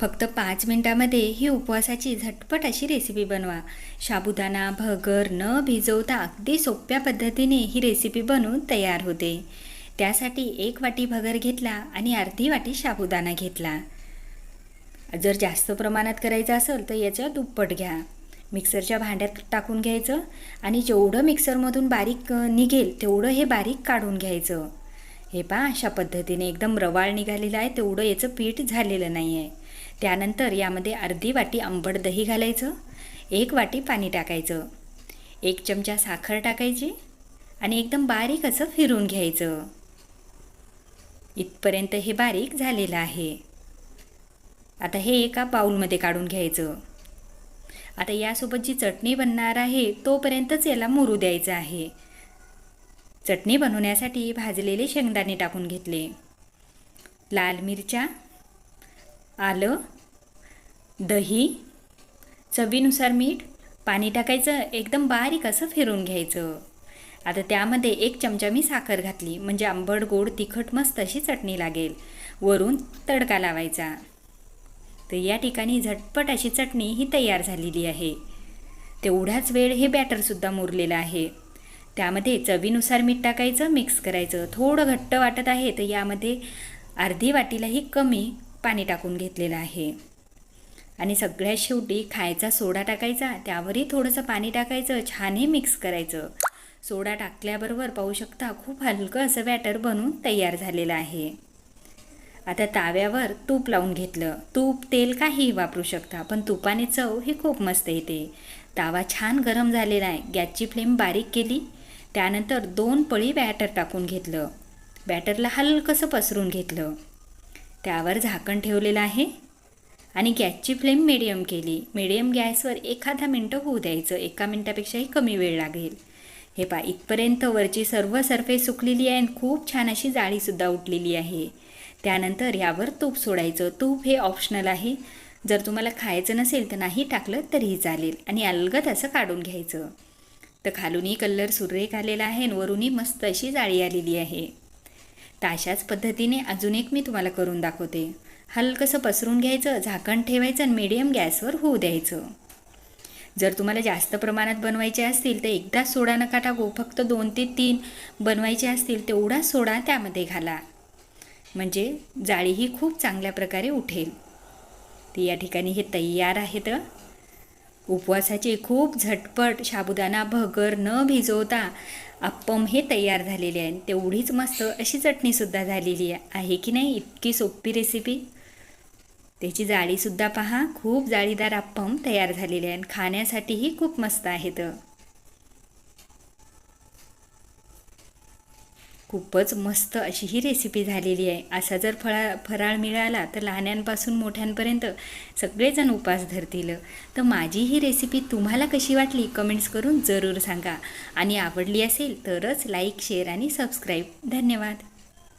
फक्त पाच मिनिटामध्ये ही उपवासाची झटपट अशी रेसिपी बनवा. साबुदाणा भगर न भिजवता अगदी सोप्या पद्धतीने ही रेसिपी बनवून तयार होते. त्यासाठी एक वाटी भगर घेतला आणि अर्धी वाटी साबुदाणा घेतला. जर जास्त प्रमाणात करायचं असेल तर याच्या दुप्पट घ्या. मिक्सरच्या भांड्यात टाकून घ्यायचं आणि जेवढं मिक्सरमधून बारीक निघेल तेवढं हे बारीक काढून घ्यायचं. हे पहा अशा पद्धतीने एकदम रवाळ निघालेलं आहे तेवढं याचं पीठ झालेलं नाही आहे त्यानंतर यामध्ये अर्धी वाटी आंबट दही घालायचं एक वाटी पाणी टाकायचं एक चमचा साखर टाकायची आणि एकदम बारीक असं फिरून घ्यायचं. इथपर्यंत हे बारीक झालेलं आहे. आता हे एका बाऊलमध्ये काढून घ्यायचं. आता यासोबत जी चटणी बनणार आहे तोपर्यंतच याला मुरू द्यायचं आहे. चटणी बनवण्यासाठी भाजलेले शेंगदाणे टाकून घेतले. लाल मिरच्या आलं. दही चवीनुसार मीठ पाणी टाकायचं एकदम बारीक असं फिरून घ्यायचं. आता त्यामध्ये एक चमचा मी साखर घातली म्हणजे आंबट गोड तिखट मस्त अशी चटणी लागेल. वरून तडका लावायचा. तर या ठिकाणी झटपट अशी चटणी ही तयार झालेली आहे. तेवढाच वेळ हे बॅटरसुद्धा मुरलेलं आहे. त्यामध्ये चवीनुसार मीठ टाकायचं मिक्स करायचं. थोडं घट्ट वाटत आहे तर यामध्ये अर्धी वाटीलाही कमी पाणी टाकून घेतलेलं आहे. आणि सगळ्यात शेवटी खायचा सोडा टाकायचा त्यावरही थोडंसं पाणी टाकायचं छानही मिक्स करायचं. सोडा टाकल्याबरोबर पाहू शकता खूप हलकं असं बॅटर बनून तयार झालेलं आहे. आता ताव्यावर तूप लावून घेतलं. तूप तेल काहीही वापरू शकता पण तुपाने चव ही खूप मस्त येते. तावा छान गरम झालेला आहे. गॅसची फ्लेम बारीक केली. त्यानंतर दोन पळी बॅटर टाकून घेतलं. बॅटरला हलकंसं पसरून घेतलं. त्यावर झाकण ठेवलेलं आहे. आणि गॅसची फ्लेम मिडियम केली. मिडियम गॅसवर एखादा मिनटं होऊ द्यायचं. एका मिनटापेक्षाही कमी वेळ लागेल. हे पा इथपर्यंत वरची सर्व सरफेस सुकलेली आहे आणि खूप छान अशी जाळीसुद्धा उठलेली आहे. त्यानंतर यावर तूप सोडायचं. तूप हे ऑप्शनल आहे. जर तुम्हाला खायचं नसेल तर नाही टाकलं तरीही चालेल. आणि अलगद असं काढून घ्यायचं. तर खालूनही कलर सुरेख आलेला आहे आणि वरूनही मस्त अशी जाळी आलेली आहे. तर अशाच पद्धतीने अजून एक मी तुम्हाला करून दाखवते. हलकंसं पसरून घ्यायचं झाकण ठेवायचं आणि मीडियम गॅसवर होऊ द्यायचं. जर तुम्हाला जास्त प्रमाणात बनवायचे असतील तर एकदा सोडा नका टाकू फक्त दोन ते तीन बनवायचे असतील तेवढा सोडा त्यामध्ये घाला. म्हणजे जाळी ही खूप चांगल्या प्रकारे उठेल. तर या ठिकाणी हे तयार आहेत उपवासाची खूप झटपट साबुदाणा भगर न भिजवता अप्पम हे तयार झालेले आहे. तेवढीच मस्त अशी चटणीसुद्धा झालेली आहे की नाही? इतकी सोपी रेसिपी त्याची जाळीसुद्धा पहा. खूप जाळीदार अप्पम तयार झालेले आहे खाण्यासाठीही खूप मस्त आहेत. खूपच मस्त अशी ही रेसिपी झालेली आहे. असा जर फळा फराळ मिळाला तर लहान्यांपासून मोठ्यांपर्यंत सगळेजण उपास धरतील. तर माझी ही रेसिपी तुम्हाला कशी वाटली कमेंट्स करून जरूर सांगा. आणि आवडली असेल तरच लाईक शेअर आणि सबस्क्राईब धन्यवाद.